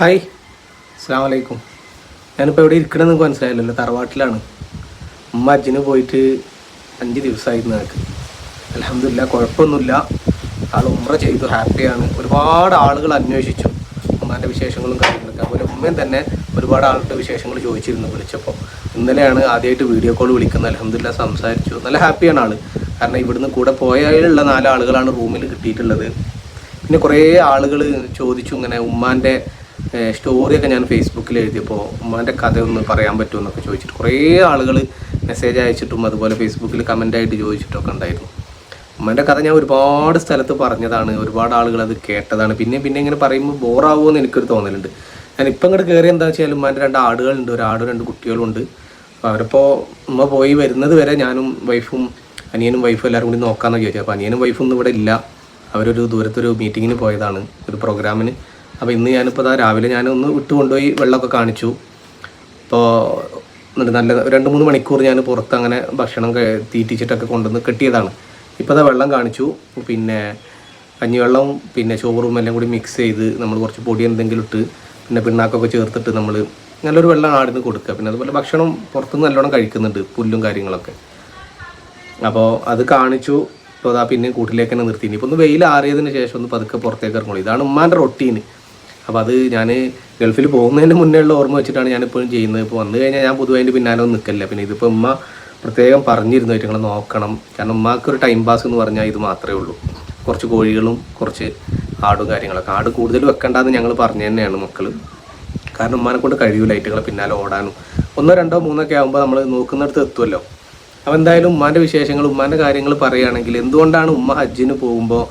Hi. അസ്സാം വലൈക്കും ഞാനിപ്പോൾ എവിടെ ഇരിക്കണമെന്ന് നിങ്ങൾക്ക് തറവാട്ടിലാണ്. ഉമ്മ അജ്ജിന് പോയിട്ട് അഞ്ച് ദിവസമായിരുന്നു എനിക്ക്. അലഹമില്ല കുഴപ്പമൊന്നുമില്ല. ആൾ ഉമ്ര ചെയ്തു ഹാപ്പിയാണ് ഒരുപാട് ആളുകൾ അന്വേഷിച്ചു. ഉമ്മാന്റെ വിശേഷങ്ങളും കാര്യങ്ങളൊക്കെ. അതുപോലെ ഉമ്മയും തന്നെ ഒരുപാട് ആളുടെ വിശേഷങ്ങൾ ചോദിച്ചിരുന്നു വിളിച്ചപ്പോൾ ഇന്നലെയാണ് ആദ്യമായിട്ട് വീഡിയോ കോൾ വിളിക്കുന്നത്. അലഹമില്ല സംസാരിച്ചു. നല്ല ഹാപ്പിയാണ് ആൾ കാരണം ഇവിടുന്ന് കൂടെ പോയാലുള്ള നാല് ആളുകളാണ് റൂമിൽ കിട്ടിയിട്ടുള്ളത്. പിന്നെ കുറേ ആളുകൾ ചോദിച്ചു ഇങ്ങനെ ഉമ്മാന്റെ സ്റ്റോറിയൊക്കെ ഞാൻ ഫേസ്ബുക്കിൽ എഴുതിയപ്പോൾ ഉമ്മാന്റെ കഥ ഒന്ന് പറയാൻ പറ്റുമോ എന്നൊക്കെ ചോദിച്ചിട്ട് കുറേ ആളുകൾ മെസ്സേജ് അയച്ചിട്ടും അതുപോലെ ഫേസ്ബുക്കിൽ കമന്റായിട്ട് ചോദിച്ചിട്ടൊക്കെ ഉണ്ടായിരുന്നു. ഉമ്മാന്റെ കഥ ഞാൻ ഒരുപാട് സ്ഥലത്ത് പറഞ്ഞതാണ് ഒരുപാട് ആളുകൾ അത് കേട്ടതാണ്. പിന്നെ പിന്നെ ഇങ്ങനെ പറയുമ്പോൾ ബോറാവുമെന്ന് എനിക്കൊരു തോന്നലുണ്ട്. ഞാൻ ഇപ്പം ഇങ്ങോട്ട് കയറി എന്താ വെച്ചാൽ ഉമ്മാന്റെ രണ്ട് ആടുകളുണ്ട് ഒരു ആടും രണ്ട് കുട്ടികളുണ്ട്. അവരിപ്പോൾ ഉമ്മ പോയി വരുന്നത് വരെ ഞാനും വൈഫും അനിയനും വൈഫും എല്ലാവരും കൂടി നോക്കാമെന്ന് ചോദിച്ചു അപ്പോൾ അനിയനും വൈഫും ഒന്നും ഇവിടെ ഇല്ല. അവരൊരു ദൂരത്തൊരു മീറ്റിങ്ങിന് പോയതാണ് ഒരു പ്രോഗ്രാമിന് അപ്പോൾ ഇന്ന് ഞാനിപ്പോൾ ദാ രാവിലെ ഞാൻ ഒന്ന് വിട്ടു കൊണ്ടുപോയി വെള്ളമൊക്കെ കാണിച്ചു. അപ്പോൾ എന്നിട്ട് നല്ല രണ്ട് മൂന്ന് മണിക്കൂർ ഞാൻ പുറത്ത് അങ്ങനെ ഭക്ഷണം തീറ്റിച്ചിട്ടൊക്കെ കൊണ്ടുവന്ന് കെട്ടിയതാണ്. ഇപ്പോൾ അതാ വെള്ളം കാണിച്ചു. പിന്നെ കഞ്ഞിവെള്ളവും പിന്നെ ചോറും എല്ലാം കൂടി മിക്സ് ചെയ്ത് നമ്മൾ കുറച്ച് പൊടി എന്തെങ്കിലും ഇട്ട് പിന്നെ പിണ്ണാക്കൊക്കെ ചേർത്തിട്ട് നമ്മൾ നല്ലൊരു വെള്ളം ആടിന് കൊടുക്കുക. പിന്നെ അതുപോലെ ഭക്ഷണം പുറത്തുനിന്ന് നല്ലോണം കഴിക്കുന്നുണ്ട് പുല്ലും കാര്യങ്ങളൊക്കെ. അപ്പോൾ അത് കാണിച്ചു. ഇപ്പോൾ അതാ പിന്നെ കൂട്ടിലേക്ക് തന്നെ നിർത്തി. ഇപ്പോൾ ഒന്ന് വെയിൽ ആറിയതിന് ശേഷം ഒന്ന് പതുക്കെ പുറത്തേക്ക് ഇറങ്ങുള്ളൂ. ഇതാണ് ഉമ്മാന്റെ റൊട്ടീന് അപ്പോൾ അത് ഞാൻ ഗൾഫിൽ പോകുന്നതിന് മുന്നേ ഉള്ള ഓർമ്മ വെച്ചിട്ടാണ് ഞാനിപ്പോഴും ചെയ്യുന്നത്. ഇപ്പോൾ വന്നു കഴിഞ്ഞാൽ ഞാൻ പൊതുവെ അതിന്റെ പിന്നാലെ ഒന്നും നിൽക്കില്ല പിന്നെ ഇതിപ്പോൾ ഉമ്മ പ്രത്യേകം പറഞ്ഞിരുന്നു നിങ്ങൾ നോക്കണം. കാരണം ഉമ്മാക്ക് ഒരു ടൈം പാസ് എന്ന് പറഞ്ഞാൽ ഇത് മാത്രമേ ഉള്ളൂ. കുറച്ച് കോഴികളും കുറച്ച് ആടും കാര്യങ്ങളൊക്കെ. ആട് കൂടുതൽ വെക്കണ്ടെന്ന് ഞങ്ങൾ പറഞ്ഞു തന്നെയാണ് മക്കൾ കാരണം ഉമ്മാനെ കൊണ്ട് കഴിയൂല പിന്നാലെ ഓടാനും. ഒന്നോ രണ്ടോ മൂന്നോ ഒക്കെ ആകുമ്പോൾ നമ്മൾ നോക്കുന്നിടത്ത് എത്തുമല്ലോ അപ്പോൾ എന്തായാലും ഉമ്മാന്റെ വിശേഷങ്ങൾ ഉമ്മാന്റെ കാര്യങ്ങൾ പറയുകയാണെങ്കിൽ എന്തുകൊണ്ടാണ് ഉമ്മ ഹജ്ജിന് പോകുമ്പോൾ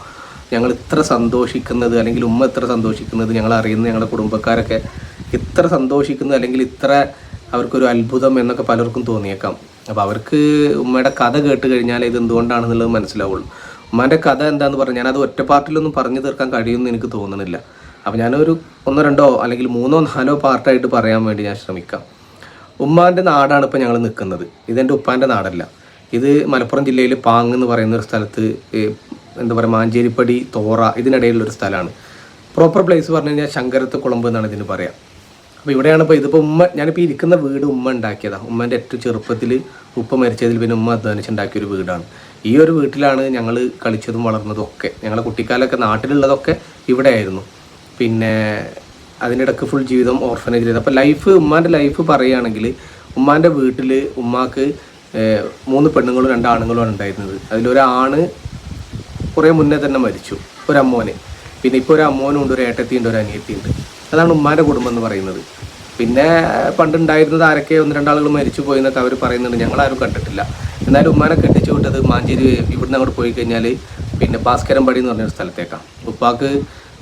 ഞങ്ങൾ ഇത്ര സന്തോഷിക്കുന്നത് അല്ലെങ്കിൽ ഉമ്മ ഇത്ര സന്തോഷിക്കുന്നത് ഞങ്ങൾ അറിയുന്ന ഞങ്ങളുടെ കുടുംബക്കാരൊക്കെ ഇത്ര സന്തോഷിക്കുന്നത് അല്ലെങ്കിൽ ഇത്ര അവർക്കൊരു അത്ഭുതം എന്നൊക്കെ പലർക്കും തോന്നിയേക്കാം. അപ്പോൾ അവർക്ക് ഉമ്മയുടെ കഥ കേട്ട് കഴിഞ്ഞാൽ ഇത് എന്തുകൊണ്ടാണെന്നുള്ളത് മനസ്സിലാവുള്ളൂ. ഉമ്മാന്റെ കഥ എന്താന്ന് പറഞ്ഞാൽ ഞാനത് ഒറ്റ പാർട്ടിലൊന്നും പറഞ്ഞു തീർക്കാൻ കഴിയുമെന്ന് എനിക്ക് തോന്നുന്നില്ല. അപ്പോൾ ഞാനൊരു ഒന്നോ രണ്ടോ അല്ലെങ്കിൽ മൂന്നോ നാലോ പാർട്ടായിട്ട് പറയാൻ വേണ്ടി ഞാൻ ശ്രമിക്കാം. ഉമ്മാന്റെ നാടാണ് ഇപ്പോൾ ഞങ്ങൾ നിൽക്കുന്നത് ഇതെന്റെ ഉപ്പാന്റെ നാടല്ല. ഇത് മലപ്പുറം ജില്ലയിൽ പാങ് എന്ന് പറയുന്ന ഒരു സ്ഥലത്ത് എന്താ പറയുക മാഞ്ചേരിപ്പടി തോറ ഇതിനിടയിലുള്ളൊരു സ്ഥലമാണ്. പ്രോപ്പർ പ്ലേസ് പറഞ്ഞു കഴിഞ്ഞാൽ ശങ്കരത്ത് കുളമ്പ് എന്നാണ് ഇതിന് പറയാം. അപ്പോൾ ഇവിടെയാണ് ഇപ്പോൾ ഇതിപ്പോൾ ഉമ്മ ഞാനിപ്പോൾ ഇരിക്കുന്ന വീട് ഉമ്മ ഉണ്ടാക്കിയതാണ് ഉമ്മന്റെ ഏറ്റവും ചെറുപ്പത്തിൽ ഉപ്പ മരിച്ചതിൽ പിന്നെ ഉമ്മ അധ്വാനിച്ചുണ്ടാക്കിയ ഒരു വീടാണ്. ഈ ഒരു വീട്ടിലാണ് ഞങ്ങൾ കളിച്ചതും വളർന്നതും ഒക്കെ. ഞങ്ങളുടെ കുട്ടിക്കാലമൊക്കെ നാട്ടിലുള്ളതൊക്കെ ഇവിടെ ആയിരുന്നു പിന്നെ അതിനിടക്ക് ഫുൾ ജീവിതം ഓർഫനേജ് ചെയ്ത്. അപ്പോൾ ലൈഫ് ഉമ്മാന്റെ ലൈഫ് പറയുകയാണെങ്കിൽ ഉമ്മാന്റെ വീട്ടിൽ ഉമ്മാക്ക് മൂന്ന് പെണ്ണുങ്ങളും രണ്ട് ആണുങ്ങളുമാണ് ഉണ്ടായിരുന്നത്. അതിലൊരാണ് കുറേ മുന്നേ തന്നെ മരിച്ചു. ഒരു അമ്മോനെ പിന്നെ ഇപ്പോൾ ഒരു അമ്മോനും ഉണ്ട് ഒരു ഏട്ടത്തിയുണ്ട് ഒരു അനിയത്തിയുണ്ട്. അതാണ് ഉമ്മാന്റെ കുടുംബം എന്ന് പറയുന്നത്. പിന്നെ പണ്ടുണ്ടായിരുന്നത് ആരൊക്കെ ഒന്ന് രണ്ടാളുകൾ മരിച്ചു പോയി എന്നൊക്കെ അവർ പറയുന്നുണ്ട്. ഞങ്ങളാരും കണ്ടിട്ടില്ല. എന്നാലും ഉമ്മാനെ കെട്ടിച്ചു വിട്ടത് മാഞ്ചേരി ഇവിടുന്ന് അങ്ങോട്ട് പോയി കഴിഞ്ഞാൽ പിന്നെ ഭാസ്കരമ്പടി എന്ന് പറഞ്ഞൊരു സ്ഥലത്തേക്കാണ് ഉപ്പാക്ക്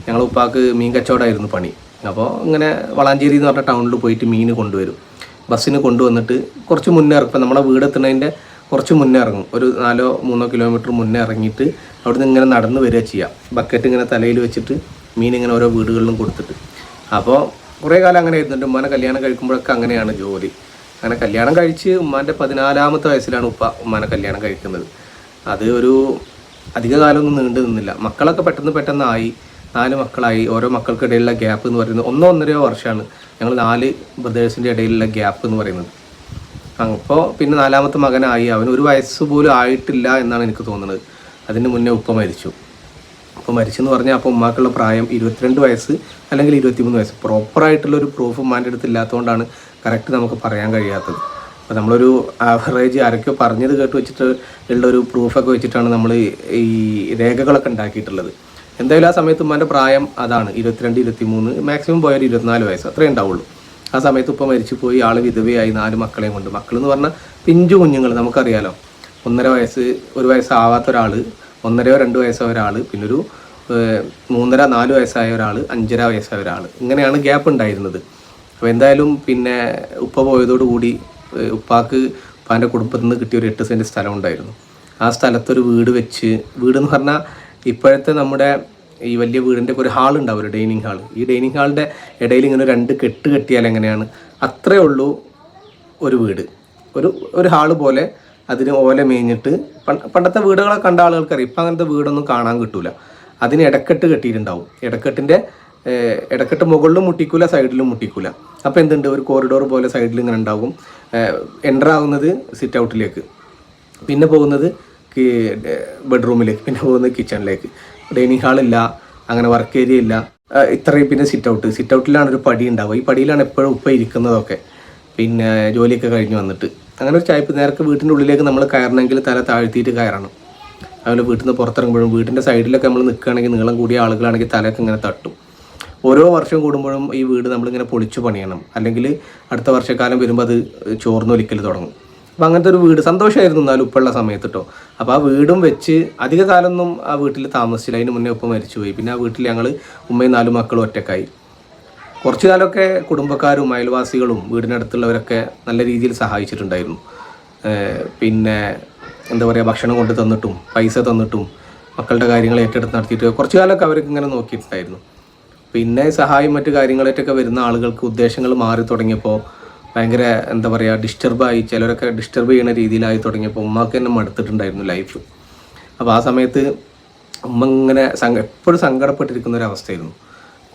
ഞങ്ങൾ ഉപ്പാക്ക് മീൻ കച്ചവടമായിരുന്നു പണി. അപ്പോൾ ഇങ്ങനെ വളാഞ്ചേരി എന്ന് പറഞ്ഞ ടൗണിൽ പോയിട്ട് മീൻ കൊണ്ടുവരും. ബസ്സിന് കൊണ്ടുവന്നിട്ട് കുറച്ച് മുന്നേ ഇറക്കും നമ്മളെ വീടെത്തുന്നതിന്റെ കുറച്ച് മുന്നേ ഇറങ്ങും. ഒരു നാലോ മൂന്നോ കിലോമീറ്റർ മുന്നേ ഇറങ്ങിയിട്ട് അവിടുന്ന് ഇങ്ങനെ നടന്ന് വരിക ചെയ്യാം. ബക്കറ്റ് ഇങ്ങനെ തലയിൽ വെച്ചിട്ട് മീൻ ഇങ്ങനെ ഓരോ വീടുകളിലും കൊടുത്തിട്ട്. അപ്പോൾ കുറേ കാലം അങ്ങനെ ആയിരുന്നുണ്ട് ഉമ്മാനെ കല്യാണം കഴിക്കുമ്പോഴൊക്കെ അങ്ങനെയാണ് ജോലി. അങ്ങനെ കല്യാണം കഴിച്ച് ഉമ്മാന്റെ പതിനാലാമത്തെ വയസ്സിലാണ് ഉപ്പ ഉമ്മാനെ കല്യാണം കഴിക്കുന്നത്. അത് ഒരു അധിക കാലമൊന്നും നീണ്ടു നിന്നില്ല. മക്കളൊക്കെ പെട്ടെന്ന് പെട്ടെന്നായി. നാല് മക്കളായി. ഓരോ മക്കൾക്കിടയിലുള്ള ഗ്യാപ്പ് എന്ന് പറയുന്നത് ഒന്നോ ഒന്നരയോ വർഷമാണ് ഞങ്ങൾ നാല് ബ്രദേഴ്സിന്റെ ഇടയിലുള്ള ഗ്യാപ്പ് എന്ന് പറയുന്നത്. അപ്പോൾ പിന്നെ നാലാമത്തെ മകനായി. അവന് ഒരു വയസ്സ് പോലും ആയിട്ടില്ല എന്നാണ് എനിക്ക് തോന്നുന്നത്. അതിന് മുന്നേ ഉപ്പ മരിച്ചു. അപ്പോൾ മരിച്ചെന്ന് പറഞ്ഞാൽ അപ്പോൾ ഉമ്മാക്കുള്ള പ്രായം ഇരുപത്തിരണ്ട് വയസ്സ് അല്ലെങ്കിൽ ഇരുപത്തിമൂന്ന് വയസ്സ്. പ്രോപ്പറായിട്ടുള്ള ഒരു പ്രൂഫ് ഉമ്മാന്റെ അടുത്ത് ഇല്ലാത്തതുകൊണ്ടാണ് കറക്റ്റ് നമുക്ക് പറയാൻ കഴിയാത്തത്. അപ്പോൾ നമ്മളൊരു ആവറേജ് ആരൊക്കെയോ പറഞ്ഞത് കേട്ട് വെച്ചിട്ട് ഉള്ള ഒരു പ്രൂഫൊക്കെ വെച്ചിട്ടാണ് നമ്മൾ ഈ രേഖകളൊക്കെ ഉണ്ടാക്കിയിട്ടുള്ളത്. എന്തായാലും ആ സമയത്ത് ഉമ്മാന്റെ പ്രായം അതാണ്. ഇരുപത്തിരണ്ട് ഇരുപത്തിമൂന്ന് മാക്സിമം പോയാൽ ഇരുപത്തിനാല് വയസ്സ്. അത്രേ ഉണ്ടാവുള്ളൂ. ആ സമയത്ത് ഉപ്പ മരിച്ചു പോയി ആൾ വിധവയായി നാല് മക്കളെയും കൊണ്ട്. മക്കൾ എന്ന് പറഞ്ഞാൽ പിഞ്ചു കുഞ്ഞുങ്ങൾ നമുക്കറിയാലോ. ഒന്നര വയസ്സ് ഒരു വയസ്സാവാത്ത ഒരാൾ ഒന്നരയോ രണ്ട് വയസ്സോ ഒരാൾ പിന്നൊരു മൂന്നര നാല് വയസ്സായ ഒരാൾ അഞ്ചര വയസ്സായ ഒരാൾ ഇങ്ങനെയാണ് ഗ്യാപ്പ് ഉണ്ടായിരുന്നത്. അപ്പോൾ എന്തായാലും പിന്നെ ഉപ്പ പോയതോടുകൂടി ഉപ്പാക്ക് ഉപ്പാന്റെ കുടുംബത്തിൽ നിന്ന് കിട്ടിയ ഒരു എട്ട് സെന്റ് സ്ഥലം ഉണ്ടായിരുന്നു. ആ സ്ഥലത്തൊരു വീട് വെച്ച് വീടെന്ന് പറഞ്ഞാൽ ഇപ്പോഴത്തെ നമ്മുടെ ഈ വലിയ വീടിന്റെ ഒരു ഹാൾ ഉണ്ടാവും ഒരു ഡൈനിങ് ഹാൾ ഈ ഡൈനിങ് ഹാളിന്റെ ഇടയിൽ ഇങ്ങനെ രണ്ട് കെട്ട് കെട്ടിയാൽ എങ്ങനെയാണ്? അത്രേ ഉള്ളൂ ഒരു വീട്. ഒരു ഒരു ഹാൾ പോലെ അതിന് ഓല മേഞ്ഞിട്ട് പണ്ടത്തെ വീടുകളെ കണ്ട ആളുകൾക്കറിയാം ഇപ്പം അങ്ങനത്തെ വീടൊന്നും കാണാൻ കിട്ടൂല. അതിന് ഇടക്കെട്ട് കെട്ടിയിട്ടുണ്ടാവും. ഇടക്കെട്ടിന്റെ ഇടക്കെട്ട് ഇടക്കിട്ട് മുകളിലും മുട്ടിക്കൂല സൈഡിലും മുട്ടിക്കൂല. അപ്പോൾ എന്തുണ്ട്? ഒരു കോറിഡോർ പോലെ സൈഡിൽ ഇങ്ങനെ ഉണ്ടാകും എന്റർ ആവുന്നത് സിറ്റ് ഔട്ടിലേക്ക് പിന്നെ പോകുന്നത് ബെഡ്റൂമിലേക്ക് പിന്നെ പോകുന്നത് കിച്ചണിലേക്ക് ഡൈനിങ് ഹാളില്ല അങ്ങനെ വർക്ക് ഏരിയ ഇല്ല. ഇത്രയും പിന്നെ സിറ്റ് ഔട്ട് സിറ്റ് ഔട്ടിലാണ് ഒരു പടി ഉണ്ടാവുക ഈ പടിയിലാണ് എപ്പോഴും ഉപ്പ ഇരിക്കുന്നതൊക്കെ. പിന്നെ ജോലിയൊക്കെ കഴിഞ്ഞ് വന്നിട്ട്. അങ്ങനെ ഒരു ചായപ്പ് നേരത്തെ വീട്ടിന്റെ ഉള്ളിലേക്ക് നമ്മൾ കയറണമെങ്കിൽ തല താഴ്ത്തിയിട്ട് കയറണം. അതുപോലെ വീട്ടിൽ നിന്ന് പുറത്തിറങ്ങുമ്പോഴും വീടിന്റെ സൈഡിലൊക്കെ നമ്മൾ നിൽക്കുകയാണെങ്കിൽ നീളം കൂടിയ ആളുകളാണെങ്കിൽ തലയൊക്കെ ഇങ്ങനെ തട്ടും. ഓരോ വർഷം കൂടുമ്പോഴും ഈ വീട് നമ്മളിങ്ങനെ പൊളിച്ചു പണിയണം. അല്ലെങ്കിൽ അടുത്ത വർഷക്കാലം വരുമ്പോൾ അത് ചോർന്നൊലിക്കൽ തുടങ്ങും. അപ്പം അങ്ങനത്തെ ഒരു വീട് സന്തോഷമായിരുന്നു എന്നാലും ഉപ്പുള്ള സമയത്ത് കേട്ടോ അപ്പോൾ ആ വീടും വെച്ച് അധിക കാലമൊന്നും ആ വീട്ടിൽ താമസിച്ചില്ല. അതിന് മുന്നേ ഉപ്പ മരിച്ചുപോയി. പിന്നെ ആ വീട്ടിൽ ഞങ്ങൾ ഉമ്മയും നാലും മക്കളും ഒറ്റക്കായി. കുറച്ചു കാലമൊക്കെ കുടുംബക്കാരും അയൽവാസികളും വീടിനടുത്തുള്ളവരൊക്കെ നല്ല രീതിയിൽ സഹായിച്ചിട്ടുണ്ടായിരുന്നു. പിന്നെ എന്താ പറയുക ഭക്ഷണം കൊണ്ട് തന്നിട്ടും പൈസ തന്നിട്ടും മക്കളുടെ കാര്യങ്ങൾ ഏറ്റെടുത്ത് നടത്തിയിട്ട് കുറച്ചു കാലമൊക്കെ അവർക്ക് ഇങ്ങനെ നോക്കിയിട്ടുണ്ടായിരുന്നു. പിന്നെ സഹായം മറ്റു കാര്യങ്ങളായിട്ടൊക്കെ വരുന്ന ആളുകൾക്ക് ഉദ്ദേശങ്ങൾ മാറി തുടങ്ങിയപ്പോൾ ഭയങ്കര എന്താ പറയുക ഡിസ്റ്റർബായി ചിലരൊക്കെ ഡിസ്റ്റർബ് ചെയ്യുന്ന രീതിയിലായി തുടങ്ങിയപ്പോൾ ഉമ്മാക്ക് തന്നെ മടുത്തിട്ടുണ്ടായിരുന്നു ലൈഫ് അപ്പോൾ ആ സമയത്ത് ഉമ്മ ഇങ്ങനെ എപ്പോഴും സങ്കടപ്പെട്ടിരിക്കുന്ന ഒരു അവസ്ഥയായിരുന്നു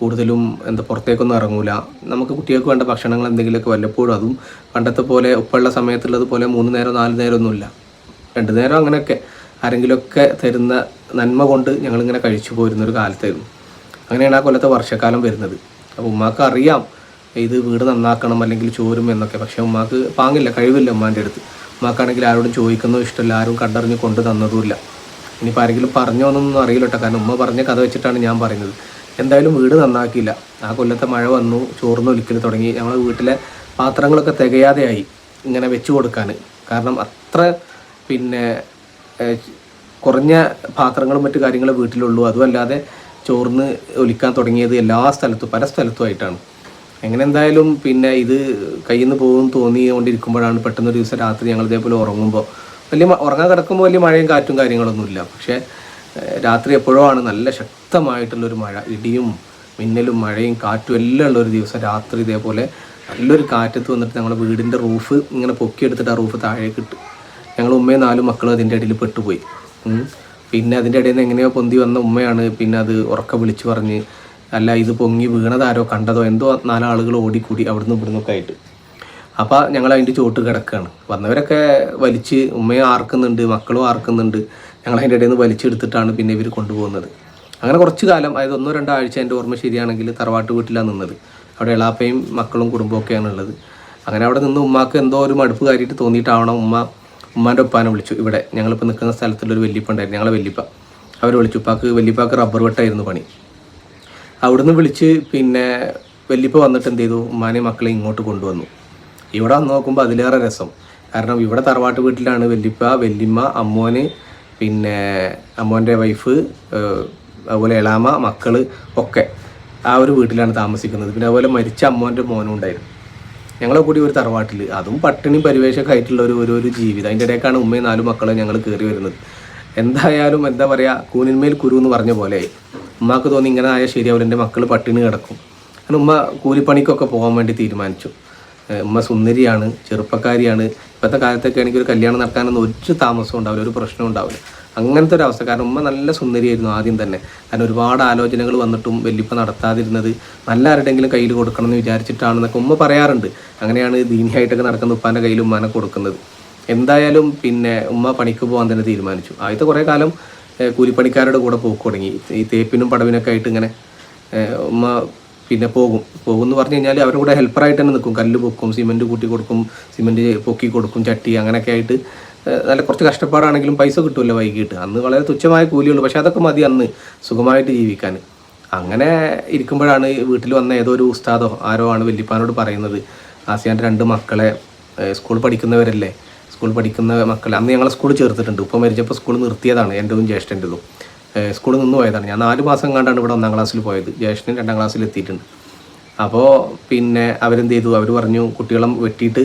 കൂടുതലും എന്താ പുറത്തേക്കൊന്നും ഇറങ്ങൂല. നമുക്ക് കുട്ടികൾക്ക് വേണ്ട ഭക്ഷണങ്ങൾ എന്തെങ്കിലുമൊക്കെ വല്ലപ്പോഴും അതും പണ്ടത്തെ പോലെ ഉപ്പുള്ള സമയത്തുള്ളത് പോലെ മൂന്ന് നേരം നാല് നേരം ഒന്നുമില്ല. രണ്ട് നേരം അങ്ങനെയൊക്കെ ആരെങ്കിലുമൊക്കെ തരുന്ന നന്മ കൊണ്ട് ഞങ്ങളിങ്ങനെ കഴിച്ചു പോരുന്ന ഒരു കാലത്തായിരുന്നു. അങ്ങനെയാണ് ആ കൊല്ലത്തെ വർഷക്കാലം വരുന്നത്. അപ്പോൾ ഉമ്മാക്ക് അറിയാം ഇത് വീട് നന്നാക്കണം അല്ലെങ്കിൽ ചോരും എന്നൊക്കെ. പക്ഷേ ഉമ്മാക്ക് പാങ്ങില്ല കഴിവില്ല ഉമ്മാന്റെ അടുത്ത്. ഉമ്മാക്കാണെങ്കിൽ ആരോടും ചോദിക്കുന്നതും ഇഷ്ടമല്ല ആരും കണ്ടറിഞ്ഞ് കൊണ്ട് തന്നതുമില്ല. ഇനിയിപ്പോൾ ആരെങ്കിലും പറഞ്ഞോ എന്നൊന്നും കാരണം ഉമ്മ പറഞ്ഞ കഥ വെച്ചിട്ടാണ് ഞാൻ പറയുന്നത്. എന്തായാലും വീട് നന്നാക്കിയില്ല. ആ കൊല്ലത്തെ മഴ വന്നു ചോർന്ന് ഒലിക്കൽ തുടങ്ങി. ഞങ്ങളെ വീട്ടിലെ പാത്രങ്ങളൊക്കെ തികയാതെയായി ഇങ്ങനെ വെച്ച് കൊടുക്കാൻ കാരണം അത്ര പിന്നെ കുറഞ്ഞ പാത്രങ്ങളും മറ്റു കാര്യങ്ങളും വീട്ടിലുള്ളൂ. അതുമല്ലാതെ ചോർന്ന് ഒലിക്കാൻ തുടങ്ങിയത് എല്ലാ സ്ഥലത്തും പല സ്ഥലത്തുമായിട്ടാണ് എങ്ങനെ എന്തായാലും പിന്നെ ഇത് കയ്യിൽ നിന്ന് പോകും തോന്നിക്കൊണ്ടിരിക്കുമ്പോഴാണ് പെട്ടെന്ന് ഒരു ദിവസം രാത്രി ഞങ്ങൾ ഇതേപോലെ ഉറങ്ങുമ്പോൾ വലിയ ഉറങ്ങാൻ കിടക്കുമ്പോൾ വലിയ മഴയും കാറ്റും കാര്യങ്ങളൊന്നുമില്ല. പക്ഷേ രാത്രി എപ്പോഴോ ആണ് നല്ല ശക്തമായിട്ടുള്ളൊരു മഴ. ഇടിയും മിന്നലും മഴയും കാറ്റും എല്ലാം ഉള്ള ഒരു ദിവസം രാത്രി ഇതേപോലെ നല്ലൊരു കാറ്റത്ത് വന്നിട്ട് ഞങ്ങളുടെ വീടിന്റെ റൂഫ് ഇങ്ങനെ പൊക്കിയെടുത്തിട്ട് ആ റൂഫ് താഴേക്ക് ഇട്ട്. ഞങ്ങൾ ഉമ്മയും നാലും മക്കളും അതിന്റെ ഇടയിൽ പെട്ടുപോയി. പിന്നെ അതിന്റെ ഇടയിൽ നിന്ന് എങ്ങനെയോ പൊന്തി വന്ന ഉമ്മയാണ് പിന്നെ അത് ഉറക്ക വിളിച്ചു പറഞ്ഞ് അല്ല ഇത് പൊങ്ങി വീണതാരോ കണ്ടതോ എന്തോ നാലാളുകൾ ഓടിക്കൂടി അവിടുന്ന് ഇവിടുന്നൊക്കെ ആയിട്ട്. അപ്പോൾ ഞങ്ങൾ അതിന്റെ ചോട്ട് കിടക്കുകയാണ് വന്നവരൊക്കെ വലിച്ച് ഉമ്മയും ആർക്കുന്നുണ്ട് മക്കളും ആർക്കുന്നുണ്ട് ഞങ്ങൾ അതിന്റെ ഇടയിൽ നിന്ന് വലിച്ചെടുത്തിട്ടാണ് പിന്നെ ഇവർ കൊണ്ടുപോകുന്നത്. അങ്ങനെ കുറച്ച് കാലം അതായത് ഒന്നോ രണ്ടോ ആഴ്ച എന്റെ ഓർമ്മ ശരിയാണെങ്കിൽ തറവാട്ട് വീട്ടിലാണ് നിന്നത്. അവിടെ എളാപ്പയും മക്കളും കുടുംബമൊക്കെയാണ് ഉള്ളത്. അങ്ങനെ അവിടെ നിന്ന് ഉമ്മാക്ക് എന്തോ ഒരു മടുപ്പ് കാര്യമായിട്ട് തോന്നിയിട്ടാവണം ഉമ്മ ഉമ്മാന്റെ ഉപ്പാനെ വിളിച്ചു. ഇവിടെ ഞങ്ങളിപ്പോൾ നിൽക്കുന്ന സ്ഥലത്തുള്ളൊരു വല്യപ്പ ഉണ്ടായിരുന്നു ഞങ്ങളെ വല്യപ്പ. അവർ വിളിച്ചു ഉപ്പാക്ക് വല്യപ്പാക്ക് റബ്ബർ വെട്ടായിരുന്നു പണി. അവിടുന്ന് വിളിച്ച് പിന്നെ വല്യപ്പ വന്നിട്ട് എന്ത് ചെയ്തു? ഉമ്മാനെയും മക്കളെ ഇങ്ങോട്ട് കൊണ്ടുവന്നു. ഇവിടെ വന്ന് നോക്കുമ്പോൾ അതിലേറെ രസം. കാരണം ഇവിടെ തറവാട്ട് വീട്ടിലാണ് വല്യപ്പ വല്യമ്മ അമ്മോന് പിന്നെ അമ്മോന്റെ വൈഫ് അതുപോലെ എളാമ മക്കൾ ഒക്കെ ആ ഒരു വീട്ടിലാണ് താമസിക്കുന്നത്. പിന്നെ അതുപോലെ മരിച്ച അമ്മോന്റെ മോനും ഉണ്ടായിരുന്നു. ഞങ്ങളെ കൂടി ഒരു തറവാട്ടിൽ അതും പട്ടിണി പരിവേഷമൊക്കെ ആയിട്ടുള്ള ഒരു ഒരു ഒരു ജീവിതം. അതിന്റെ ഇടയ്ക്കാണ് ഉമ്മയും നാലും മക്കളും ഞങ്ങൾ കയറി വരുന്നത്. എന്തായാലും എന്താ പറയുക കൂനിന്മേൽ കുരു എന്ന് പറഞ്ഞ പോലെ ഉമ്മാക്ക് തോന്നി ഇങ്ങനെ ആയാൽ ശരിയാവില്ല എന്റെ മക്കൾ പട്ടിണി കിടക്കും. അങ്ങനെ ഉമ്മ കൂലിപ്പണിക്കൊക്കെ പോകാൻ വേണ്ടി തീരുമാനിച്ചു. ഉമ്മ സുന്ദരിയാണ് ചെറുപ്പക്കാരിയാണ്. ഇപ്പോഴത്തെ കാലത്തൊക്കെ ആണെങ്കിൽ ഒരു കല്യാണം നടക്കാനൊന്നും ഒരു താമസം ഉണ്ടാവില്ല ഒരു പ്രശ്നവും ഉണ്ടാവില്ല. അങ്ങനത്തെ ഒരു അവസ്ഥ. കാരണം ഉമ്മ നല്ല സുന്ദരിയായിരുന്നു ആദ്യം തന്നെ. കാരണം ഒരുപാട് ആലോചനകൾ വന്നിട്ടും വെല്ലിപ്പ നടത്താതിരുന്നത് നല്ല ആരുടെങ്കിലും കയ്യിൽ കൊടുക്കണം എന്ന് വിചാരിച്ചിട്ടാണെന്നൊക്കെ ഉമ്മ പറയാറുണ്ട്. അങ്ങനെയാണ് ദീനിയായിട്ടൊക്കെ നടക്കുന്ന ഉപ്പാന്റെ കയ്യിൽ ഉമ്മാനെ കൊടുക്കുന്നത്. എന്തായാലും പിന്നെ ഉമ്മ പണിക്ക് പോകാൻ തന്നെ തീരുമാനിച്ചു. ആദ്യത്തെ കുറേ കാലം കൂലിപ്പണിക്കാരുടെ കൂടെ പോക്ക് തുടങ്ങി. ഈ തേപ്പിനും പടവിനൊക്കെ ആയിട്ട് ഇങ്ങനെ ഉമ്മ പിന്നെ പോകും. പോകും എന്ന് പറഞ്ഞു കഴിഞ്ഞാൽ അവരുടെ കൂടെ ഹെൽപ്പറായിട്ട് തന്നെ നിൽക്കും. കല്ല് പൊക്കും സിമെന്റ് കൂട്ടി കൊടുക്കും സിമെന്റ് പൊക്കി കൊടുക്കും ചട്ടി അങ്ങനെയൊക്കെ ആയിട്ട്. നല്ല കുറച്ച് കഷ്ടപ്പാടാണെങ്കിലും പൈസ കിട്ടുമല്ലോ വൈകിട്ട്. അന്ന് വളരെ തുച്ഛമായ കൂലിയുള്ളൂ. പക്ഷേ അതൊക്കെ മതി അന്ന് സുഖമായിട്ട് ജീവിക്കാൻ. അങ്ങനെ ഇരിക്കുമ്പോഴാണ് വീട്ടിൽ വന്ന ഏതോ ഒരു ഉസ്താദോ ആരോ ആണ് വല്യപ്പാനോട് പറയുന്നത്. ആസിയാന്റെ രണ്ട് മക്കളെ സ്കൂൾ പഠിക്കുന്നവരല്ലേ? സ്കൂൾ പഠിക്കുന്ന മക്കൾ അന്ന് ഞങ്ങളെ സ്കൂൾ ചേർത്തിട്ടുണ്ട്. ഉപ്പ മരിച്ചപ്പോൾ സ്കൂൾ നിർത്തിയതാണ്. എന്റെതും ജ്യേഷ്ഠന്റെതും. സ്കൂളിൽ നിന്ന് പോയതാണ്. ഞാൻ നാല് മാസം കണ്ടാണ് ഇവിടെ ഒന്നാം ക്ലാസ്സിൽ പോയത്. ജ്യേഷ്ഠൻ രണ്ടാം ക്ലാസ്സിൽ എത്തിയിട്ടുണ്ട്. അപ്പോൾ പിന്നെ അവരെന്ത് ചെയ്തു? അവർ പറഞ്ഞു കുട്ടികളെ വെട്ടിയിട്ട്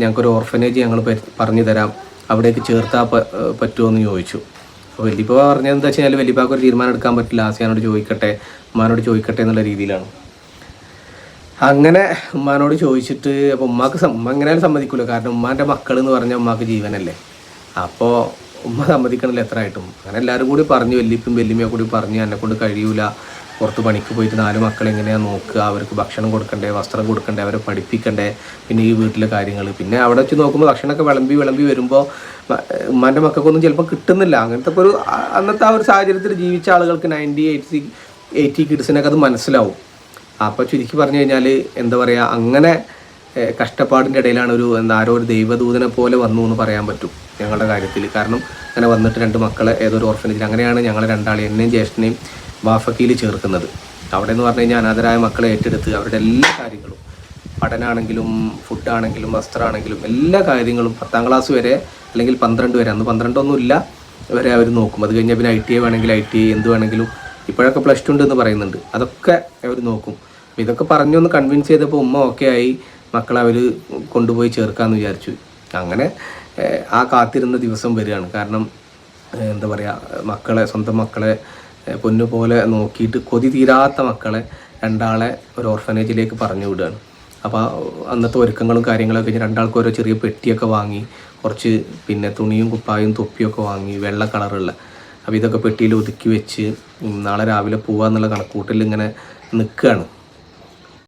ഞങ്ങൾക്കൊരു ഓർഫനേജ് ഞങ്ങൾ പറഞ്ഞു തരാം. അവിടേക്ക് ചേർത്താൽ പറ്റുമോ എന്ന് ചോദിച്ചു. അപ്പോൾ വലിയപ്പ പറഞ്ഞത് എന്താ വെച്ചാൽ വലിയപ്പാക്ക് ഒരു തീരുമാനം എടുക്കാൻ പറ്റില്ല. ആസിയാനോട് ചോദിക്കട്ടെ ഉമ്മാനോട് ചോദിക്കട്ടെ എന്നുള്ള രീതിയിലാണ്. അങ്ങനെ ഉമ്മാനോട് ചോദിച്ചിട്ട് അപ്പോൾ ഉമ്മാക്ക് എങ്ങനെയാലും സമ്മതിക്കില്ല കാരണം ഉമ്മാന്റെ മക്കൾ എന്ന് പറഞ്ഞാൽ ഉമ്മാക്ക് ജീവനല്ലേ. അപ്പോൾ ഉമ്മ സമ്മതിക്കണമല്ലോ എത്ര ആയിട്ടും. അങ്ങനെ എല്ലാവരും കൂടി പറഞ്ഞു വല്യപ്പും വല്യമ്മയെ കൂടി പറഞ്ഞു എന്നെ കൊണ്ട് കഴിയൂല. പുറത്ത് പണിക്ക് പോയിട്ട് നാല് മക്കളെ എങ്ങനെയാണ് നോക്കുക? അവർക്ക് ഭക്ഷണം കൊടുക്കണ്ടേ? വസ്ത്രം കൊടുക്കണ്ടേ? അവരെ പഠിപ്പിക്കണ്ടേ? പിന്നെ ഈ വീട്ടിലെ കാര്യങ്ങൾ പിന്നെ അവിടെ വെച്ച് നോക്കുമ്പോൾ ഭക്ഷണമൊക്കെ വിളമ്പി വിളമ്പി വരുമ്പോൾ ഉമ്മാന്റെ മക്കൾക്കൊന്നും ചിലപ്പോൾ കിട്ടുന്നില്ല. അങ്ങനത്തെ ഒരു അന്നത്തെ ആ ഒരു സാഹചര്യത്തിൽ ജീവിച്ച ആളുകൾക്ക് നയന്റി എയ്റ്റി എയ്റ്റി കിഡ്സിനൊക്കെ അത് മനസ്സിലാവും. അപ്പോൾ ചുരുക്കി പറഞ്ഞു കഴിഞ്ഞാൽ എന്താ പറയുക അങ്ങനെ കഷ്ടപ്പാടിന്റെ ഇടയിലാണ് ഒരു എന്താ ആരോ ഒരു ദൈവദൂതനെ പോലെ വന്നു എന്ന് പറയാൻ പറ്റും ഞങ്ങളുടെ കാര്യത്തിൽ കാരണം അങ്ങനെ വന്നിട്ട് രണ്ട് മക്കളെ ഏതൊരു ഓർഫനേജിൽ അങ്ങനെയാണ് ഞങ്ങൾ രണ്ടാളെ എന്നെയും ജ്യേഷ്ഠനെയും ബാഫക്കിയിൽ ചേർക്കുന്നത്. അവിടെ എന്ന് പറഞ്ഞു കഴിഞ്ഞാൽ അനാഥരായ മക്കളെ ഏറ്റെടുത്ത് അവരുടെ എല്ലാ കാര്യങ്ങളും പഠനമാണെങ്കിലും ഫുഡാണെങ്കിലും വസ്ത്രമാണെങ്കിലും എല്ലാ കാര്യങ്ങളും പത്താം ക്ലാസ് വരെ അല്ലെങ്കിൽ പന്ത്രണ്ട് വരെ. അന്ന് പന്ത്രണ്ടൊന്നുമില്ല വരെ അവർ നോക്കും. അത് കഴിഞ്ഞാൽ പിന്നെ ഐ ടി ഐ വേണമെങ്കിൽ ഐ ടി ഐ എന്ത് വേണമെങ്കിലും ഇപ്പോഴൊക്കെ പ്ലസ് ടു ഉണ്ടെന്ന് പറയുന്നുണ്ട്. അതൊക്കെ അവർ നോക്കും. ഇതൊക്കെ പറഞ്ഞൊന്ന് കൺവിൻസ് ചെയ്തപ്പോൾ ഉമ്മ ഓക്കെ ആയി. മക്കളെ അവർ കൊണ്ടുപോയി ചേർക്കാമെന്ന് വിചാരിച്ചു. അങ്ങനെ ആ കാത്തിരുന്ന ദിവസം വരികയാണ്. കാരണം എന്താ പറയുക മക്കളെ സ്വന്തം മക്കളെ പൊന്നു പോലെ നോക്കിയിട്ട് കൊതി തീരാത്ത മക്കളെ രണ്ടാളെ ഒരു ഓർഫനേജിലേക്ക് പറഞ്ഞു വിടുകയാണ്. അപ്പോൾ അന്നത്തെ ഒരുക്കങ്ങളും കാര്യങ്ങളൊക്കെ കഴിഞ്ഞ് രണ്ടാൾക്കും ഓരോ ചെറിയ പെട്ടിയൊക്കെ വാങ്ങി കുറച്ച് പിന്നെ തുണിയും കുപ്പായും തൊപ്പിയൊക്കെ വാങ്ങി വെള്ള കളറുള്ള അപ്പോൾ ഇതൊക്കെ പെട്ടിയിൽ ഒതുക്കി വെച്ച് നാളെ രാവിലെ പോവാന്നുള്ള കണക്കൂട്ടിൽ ഇങ്ങനെ നിൽക്കുകയാണ്